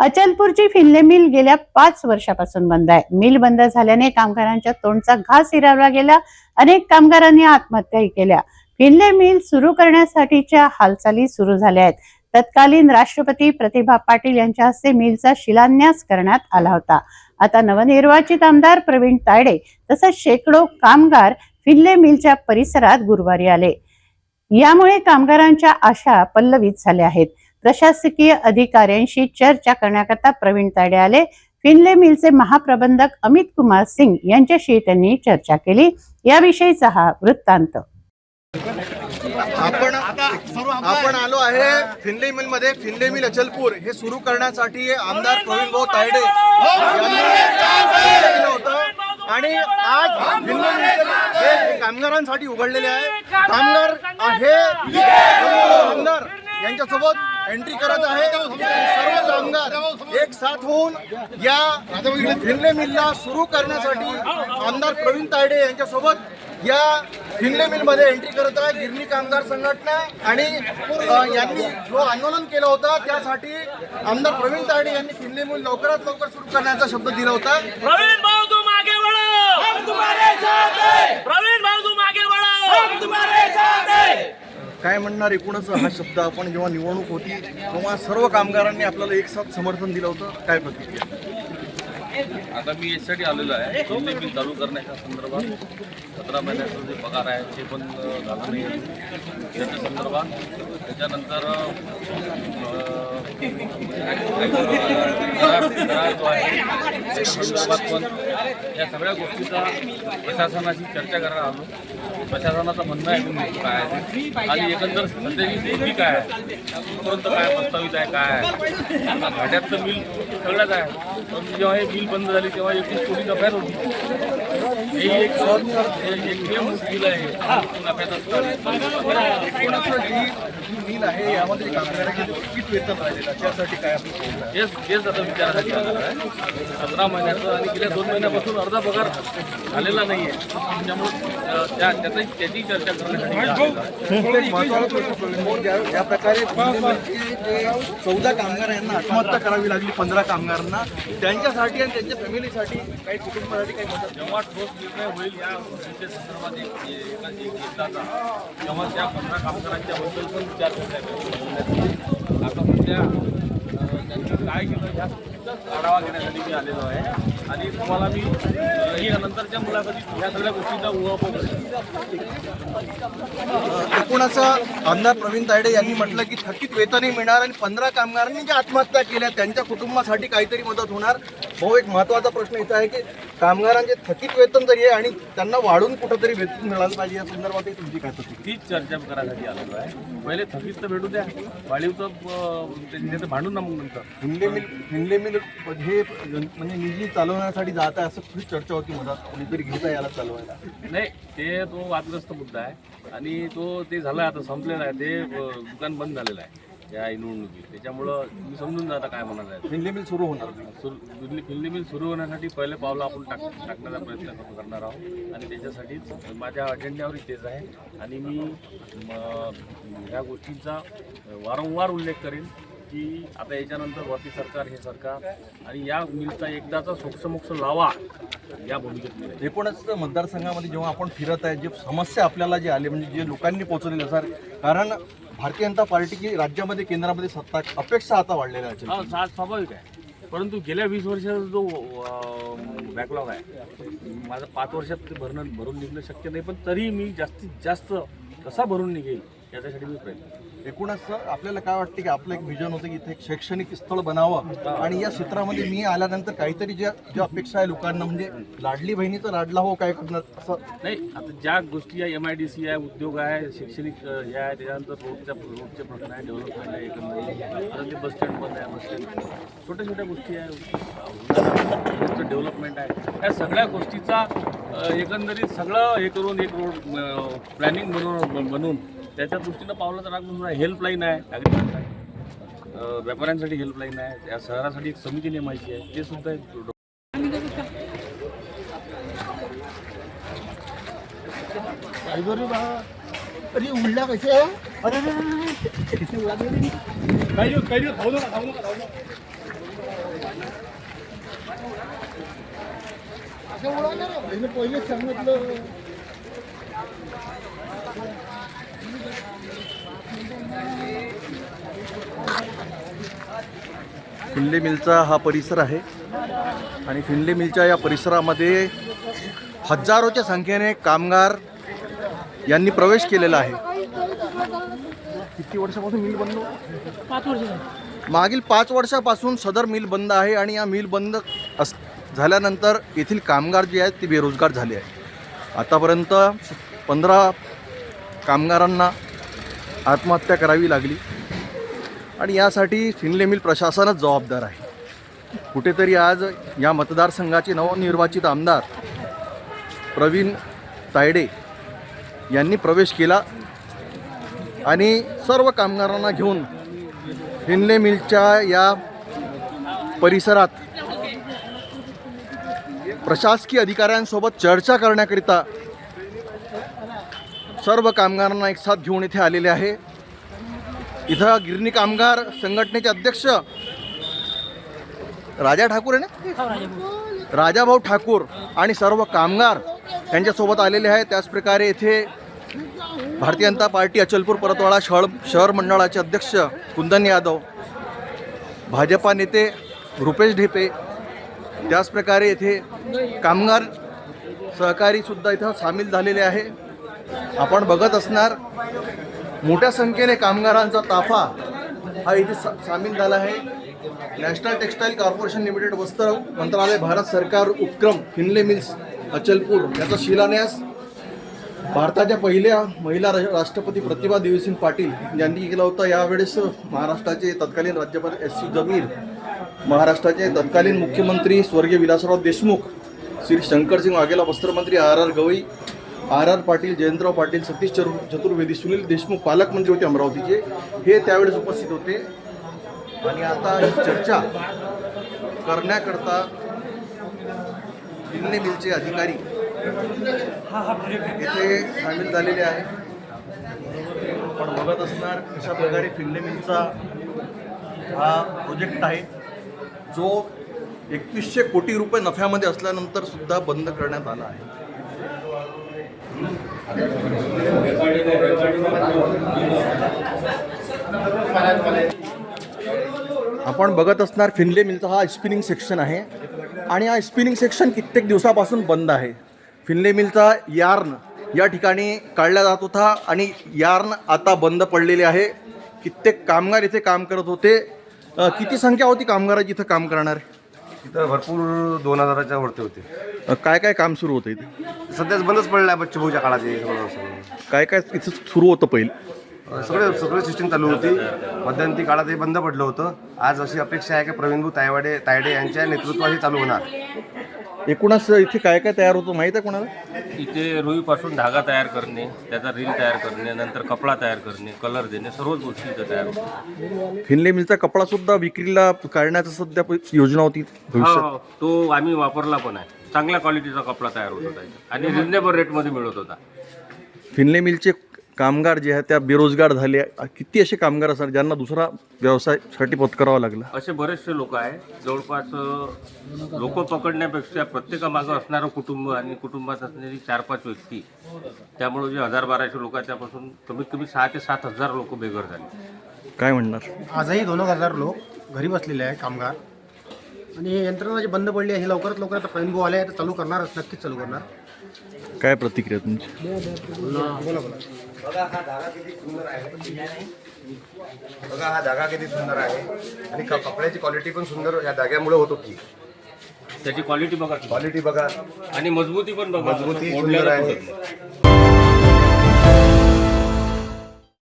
अचलपूरची फिनले mill गेल्या पाच वर्षापासून बंद आहे. मिल बंद झाल्याने कामगारांच्या तोंडचा घास हिरावला गेला. अनेक कामगारांनी आत्महत्याही केल्या. फिनले मिल सुरू करण्यासाठीच्या हालचाली सुरू झाल्या आहेत. तत्कालीन राष्ट्रपती प्रतिभा पाटील यांच्या हस्ते मिलचा शिलान्यास करण्यात आला होता. आता नवनिर्वाचित आमदार प्रवीण तायडे तसंच शेकडो कामगार फिनले मिलच्या परिसरात गुरुवारी आले. यामुळे कामगारांच्या आशा पल्लवित झाल्या आहेत. प्रशासकीय अधिकाऱ्यांशी चर्चा करण्याकरता प्रवीण तायडे आले. फिनले मिलचे महाप्रबंधक अमित कुमार सिंग यांच्याशी त्यांनी चर्चा केली. याविषयीचा हा वृत्तांत. आपण आपण आलो आहे फिनले मिलमध्ये फिनले मिल अचलपूर हे सुरू करण्यासाठी आमदार प्रवीण भाऊ तायडे आणि आज फिनले मिल हे कामगारांसाठी उघडलेले आहे. कामगार आहे. आमदार यांच्यासोबत एंट्री करत आहे. सर्व कामगार एक साथ होऊन या फिनले मिलला सुरू करण्यासाठी आमदार प्रवीण तायडे यांच्यासोबत या फिनले मिलमध्ये एंट्री करत आहे. गिरणी कामगार संघटना आणि यांनी जो आंदोलन केलं होतं त्यासाठी आमदार प्रवीण तायडे यांनी फिनले मिल लवकरात लवकर सुरू करण्याचा शब्द दिला होता. प्रवीण भाऊ तुम्हारे साथ हैं। प्रवीण भाऊ तुम आगे बढ़ो काय म्हणणार एकूणच हा शब्द आपण जेव्हा निवडणूक होती तेव्हा सर्व कामगारांनी आपल्याला एक साथ समर्थन दिलं होतं. काय प्रतिक्रिया? आता मी याच्यासाठी आलेलो आहे. दोन्ही बिल चालू करण्याच्या संदर्भात सतरा महिन्याचं जे पगार आहे ते पण झालं नाही त्याच्या संदर्भात त्याच्यानंतर करार जो आहे संदर्भात पण या सगळ्या गोष्टीचा प्रशासनाशी चर्चा करायला आलो. प्रशासनाचं म्हणणं आहे तुम्ही काय आहे आणि एकंदर सध्याची स्थिती काय आहे? कुठपर्यंत काय प्रस्तावित आहे काय आहे? आता भाड्यात बिल मिल आहे. परंतु जेव्हा हे बिल बंद झाली तेव्हा एकवीस कोटी नफ्यात होती. हे एक हे एकमेव बिल आहे. नफ्यात असतं जी मिल आहे यामध्ये कामगारांचे जे किती वेतन राहिलेलं आहे, त्यासाठी काय आपण पाहूया. तेच आता विचारासाठी आलेलं आहे सतरा महिन्याचं आणि गेल्या दोन महिन्यापासून अर्धा पगार झालेला नाही आहे त्याच्यामुळे अ, त्या त्याची त्याची चर्चा करण्यासाठी मी आलेलो आहे. एक महत्त्वाचा प्रश्न प्रवीण भाऊ, ज्या ज्या प्रकारे चौदा कामगार यांना आत्महत्या करावी लागली पंधरा कामगारांना त्यांच्यासाठी आणि त्यांच्या फॅमिलीसाठी काही कुटुंबासाठी काही मदत जेव्हा ठोस निर्णय होईल या गोष्टीच्या संदर्भात एक एकदाचा तेव्हा त्या पंधरा कामगारांच्या बद्दल पण विचार आता सध्या त्यांनी काय केलं या आढावा घेण्यासाठी मी आलेलो आहे. आणि तुम्हाला मी ही नंतरच्या मुलाखतीत या सगळ्या गोष्टींचा उहापोह करेन आमदार प्रवीण तायडे यांनी म्हटलं की थकीत वेतनही मिळणार आणि पंधरा कामगारांनी ज्या आत्महत्या केल्या त्यांच्या कुटुंबासाठी काहीतरी मदत होणार. भाऊ एक महत्त्वाचा प्रश्न इथं आहे की कामगारांचे थकीत वेतन जरी आहे आणि त्यांना वाढून कुठंतरी वेतन मिळालं पाहिजे या संदर्भातही तुमची काय प्रतिक्रिया? तीच चर्चा करायसाठी आलेलो आहे. पहिले थकीत तर भेटू द्या. वाढीव तर अं, ते- ते भांडून ना मग नंतर. हिंगले मिल हिंगले मिल हे म्हणजे निधी चालवण्यासाठी जात आहे असं खूप चर्चा होती मधात कोणीतरी घेत आहे याला चालवायला? नाही ते तो वादग्रस्त मुद्दा आहे. आणि तो ते झालं आता संपलेला आहे. ते दुकान बंद झालेलं आहे. या निवडणुकीत. त्याच्यामुळं तुम्ही समजून जा आता काय आहे हिंगले मिल सुरू होणार. सुरू फिल्ली फिल्ली मिल सुरू होण्यासाठी पहिले पावलं आपण टाक टाकण्याचा प्रयत्न कर- करणार आहोत. आणि त्याच्यासाठीच माझ्या अजेंड्यावरही तेच आहे. आणि मी ह्या गोष्टींचा वारंवार उल्लेख करेन की आता याच्यानंतर वरती सरकार हे सरकार आणि या मिलचा एकदाचा सोक्षमोक्ष लावा या भूमिकेत. एकूणच मतदारसंघामध्ये जेव्हा आपण फिरत आहे जे समस्या आपल्याला जे आले म्हणजे जे लोकांनी पोहोचवलेले सर कारण भारतीय जनता पार्टीची राज्यामध्ये केंद्रामध्ये सत्ता अपेक्षा आता वाढलेल्या आहेत. सा- स्वाभाविक आहे. परंतु गेल्या वीस वर्षाचा जो बॅकलॉग आहे माझं पाच वर्षात ते भरणं भरून निघणं शक्य नाही पण तरी मी जास्तीत जास्त कसा भरून निघेल याच्यासाठी मी प्रयत्न एकूणच आपल्याला काय वाटतं की आपलं एक विजन होतं की इथे एक शैक्षणिक स्थळ बनावं? आणि या क्षेत्रामध्ये मी आल्यानंतर काहीतरी ज्या ज्या अपेक्षा आहे लोकांना म्हणजे लाडली बहिणीचं लाडला हो काय करणार? असं नाही आता ज्या गोष्टी आहे एम आय डी सी आहे उद्योग आहे शैक्षणिक हे आहे त्याच्यानंतर रोडच्या रोडचे प्रश्न आहे डेव्हलपमेंट आहे एकंदरीत आता ते बस स्टँड बंद आहे बस स्टँड छोट्या छोट्या गोष्टी आहे. डेव्हलपमेंट आहे. या सगळ्या गोष्टीचा एकंदरीत सगळं हे करून एक रोड प्लॅनिंग बनवून बनवून त्याच्या दृष्टीनं पावलाचा तर म्हणून हेल्पलाईन आहे. व्यापाऱ्यांसाठी हेल्पलाईन आहे. त्या शहरासाठी एक समिती नेमायची आहे. ते सुद्धा एक अरे उडला कसे सांगितलं. फिनले मिलचा हा परिसर आहे. आणि फिनले मिलच्या या परिसरामध्ये हजारोच्या संख्येने कामगार यांनी प्रवेश केलेला आहे. किती वर्षापासून मिल बंद? होतं? मागील पाच वर्षापासून सदर मिल बंद आहे आणि या मिल बंद अस झाल्यानंतर येथील कामगार जे आहेत ते बेरोजगार झाले आहेत. आतापर्यंत पंधरा कामगारांना आत्महत्या करावी लागली. आणि यासाठी फिनले मिल प्रशासनच जबाबदार आहे. कुठेतरी आज या मतदारसंघाचे नवनिर्वाचित आमदार प्रवीण तायडे यांनी प्रवेश केला आणि सर्व कामगारांना घेऊन फिनले मिलच्या या परिसरात प्रशासकीय अधिकाऱ्यांसोबत चर्चा करण्याकरिता सर्व कामगारांना एक साथ घेऊन इथे आलेले आहे. इथं गिरणी कामगार संघटनेचे अध्यक्ष राजा ठाकूर आहे ना? राजाभाऊ ठाकूर आणि सर्व कामगार यांच्यासोबत आलेले आहेत. त्याचप्रकारे येथे भारतीय जनता पार्टी अचलपूर परतवाडा शहर शहर मंडळाचे अध्यक्ष कुंदन यादव भाजपा नेते रुपेश ढेपे त्याचप्रकारे येथे कामगार सहकारीसुद्धा इथं सामील झालेले आहे. आपण बघत असणार मोठ्या संख्येने कामगारांचा ताफा हा इथे सा सामील झाला आहे. नॅशनल टेक्स्टाईल कॉर्पोरेशन लिमिटेड वस्त्र मंत्रालय भारत सरकार उपक्रम फिनले मिल्स अचलपूर याचा शिलान्यास. भारताच्या पहिल्या महिला राष्ट्रपती प्रतिभा देवीसिंग पाटील यांनी केला होता. यावेळेस महाराष्ट्राचे तत्कालीन राज्यपाल एस सी जमीर महाराष्ट्राचे तत्कालीन मुख्यमंत्री स्वर्गीय Vilasrao Deshmukh Shri Shankarsinh Vaghela वस्त्रमंत्री R R Gavai R R Patil Jayantrao Patil Satish चतुर् Chaturvedi Sunil Deshmukh पालकमंत्री होते अमरावतीचे. हे त्यावेळेस उपस्थित होते. आणि आता ही चर्चा करण्याकरता दिल्ली मिलचे अधिकारी येथे सामील झालेले आहे आपण बघत असणार कशा प्रकारे फिल्ले मिलचा हा प्रोजेक्ट आहे. जो एकवीसशे कोटी रुपये नफ्यामध्ये असल्यानंतर सुद्धा बंद करण्यात आला आहे. आपण बघत असणार फिनले मिलचा हा स्पिनिंग सेक्शन आहे. आणि हा स्पिनिंग सेक्शन कित्येक दिवसापासून बंद आहे. फिनले मिलचा यार्न या ठिकाणी काढला जात होता आणि यार्न आता बंद पडलेले आहे. कित्येक कामगार इथे काम करत होते. किती संख्या होती कामगाराची इथं काम करणारे? इथं भरपूर दोन हजाराच्या वरती होते. अ, काय काय काम सुरू होतं इथे? सध्याच बंदच पडलं आहे बच्चूभाऊच्या काळात हे सगळं सगळं. काय काय इथं सुरू होतं पहिलं? सगळे सगळं सिस्टीम चालू होती. मध्यंतरी काळात हे बंद पडलं होतं. आज अशी अपेक्षा आहे की प्रवीणभाऊ तायवाडे तायडे यांच्या नेतृत्वात हे चालू होणार. एकूणच इथे काय काय तयार होतं माहीत आहे कोणाला? इथे रुईपासून धागा तयार करणे त्याचा रील तयार करणे नंतर कपडा तयार करणे कलर देणे सर्वच गोष्टी इथे तयार होतात. फिनले मिलचा कपडा सुद्धा विक्रीला काढण्याचं सध्या प- योजना होती भविष्यात. हो, तो आम्ही वापरला पण आहे. चांगल्या क्वालिटीचा कपडा तयार होत होता इथे. आणि रिजनेबल रेटमध्ये मिळत होता. फिनले मिलचे कामगार जे आहेत त्या बेरोजगार झाले. किती असे कामगार असतात ज्यांना दुसरा व्यवसायासाठी पत्करावा लागला? असे बरेचसे लोक आहेत. जवळपास लोक पकडण्यापेक्षा प्रत्येकामागं असणारं कुटुंब आणि कुटुंबात असणारी चार पाच व्यक्ती त्यामुळे जे हजार बाराशे लोक आहेत त्यापासून कमीत कमी सहा ते सात हजार लोक बेघर झाले. काय म्हणणार? आजही दोन हजार लोक घरी बसलेले आहे कामगार. आणि ही यंत्रणा जी बंद पडली आहे ही लवकरात लवकर आता प्रवीणभाऊ आले आहे तर चालू करणारच नक्कीच चालू करणार. काय प्रतिक्रिया तुमची? बोला बोला बघा हा धागा किती सुंदर आहे. बघा हा धागा किती सुंदर आहे. आणि क- कपड्याची क्वालिटी पण सुंदर या धाग्यामुळे होत होती त्याची क्वालिटी बघा क्वालिटी बघा. आणि मजबूती पण बघा. मजबूती सुंदर आहे.